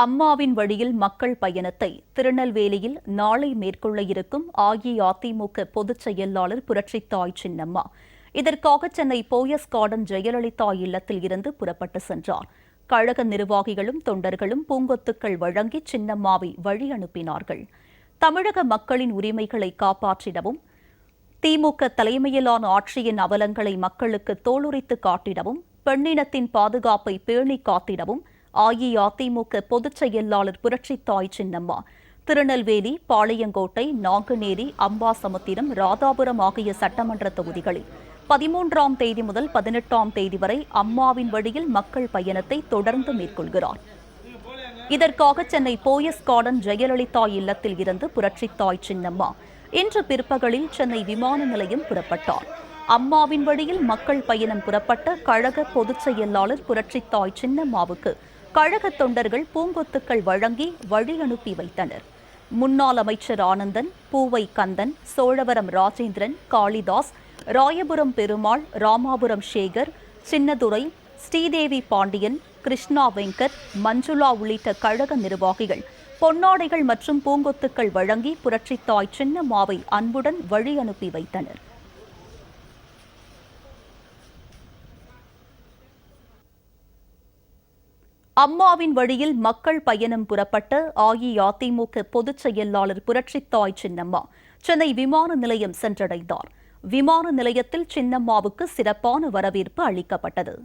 அம்மாவின் வழியில் மக்கள் பயணத்தை திருநெல்வேலியில் நாளை மேற்கொள்ள இருக்கும் அஇஅதிமுக பொதுச் செயலாளர் புரட்சித்தாய் சின்னம்மா. இதற்காக சென்னை போயஸ் கார்டன் ஜெயலலிதா இல்லத்தில் இருந்து புறப்பட்டு சென்றார். கழக நிர்வாகிகளும் தொண்டர்களும் பூங்கொத்துக்கள் வழங்கி சின்னம்மாவை வழி அனுப்பினார்கள். தமிழக மக்களின் உரிமைகளை காப்பாற்றிடவும் திமுக தலைமையிலான ஆட்சியின் அவலங்களை மக்களுக்கு தோலுரித்து காட்டிடவும் பெண்ணினத்தின் பாதுகாப்பை பேணி காத்திடவும் அஇஅதிமுக பொதுச் செயலாளர் புரட்சித்தாய் சின்னம்மா. திருநெல்வேலி பாளையங்கோட்டை நாங்குநேரி அம்பாசமுத்திரம் ராதாபுரம் ஆகிய சட்டமன்ற தொகுதிகளில் பதிமூன்றாம் தேதி முதல் பதினெட்டாம் தேதி வரை அம்மாவின் வழியில் மக்கள் பயணத்தை தொடர்ந்து மேற்கொள்கிறார். இதற்காக சென்னை போயஸ் கார்டன் ஜெயலலிதா இல்லத்தில் இருந்து புரட்சித்தாய் சின்னம்மா இன்று பிற்பகலில் சென்னை விமான நிலையம் புறப்பட்டார். அம்மாவின் வழியில் மக்கள் பயணம் புறப்பட்ட கழக பொதுச் செயலாளர் புரட்சித்தாய் சின்னம்மாவுக்கு கழக தொண்டர்கள் பூங்கொத்துக்கள் வழங்கி வழி அனுப்பி வைத்தனர். முன்னாள் அமைச்சர் ஆனந்தன் பூவை கந்தன் சோழவரம் ராஜேந்திரன் காளிதாஸ் ராயபுரம் பெருமாள் ராமாபுரம் சேகர் சின்னதுரை ஸ்ரீதேவி பாண்டியன் கிருஷ்ணா வெங்கட் மஞ்சுளா உள்ளிட்ட கழக நிர்வாகிகள் பொன்னாடைகள் மற்றும் பூங்கொத்துக்கள் வழங்கி புரட்சித்தாய் சின்னம்மாவை அன்புடன் வழி அனுப்பி வைத்தனர். அம்மாவின் வழியில் மக்கள் பயணம் புறப்பட்ட அஇஅதிமுக பொதுச் செயலாளர் புரட்சித்தாய் சின்னம்மா சென்னை விமான நிலையம் சென்றடைந்தார். விமான நிலையத்தில் சின்னம்மாவுக்கு சிறப்பான வரவேற்பு அளிக்கப்பட்டது.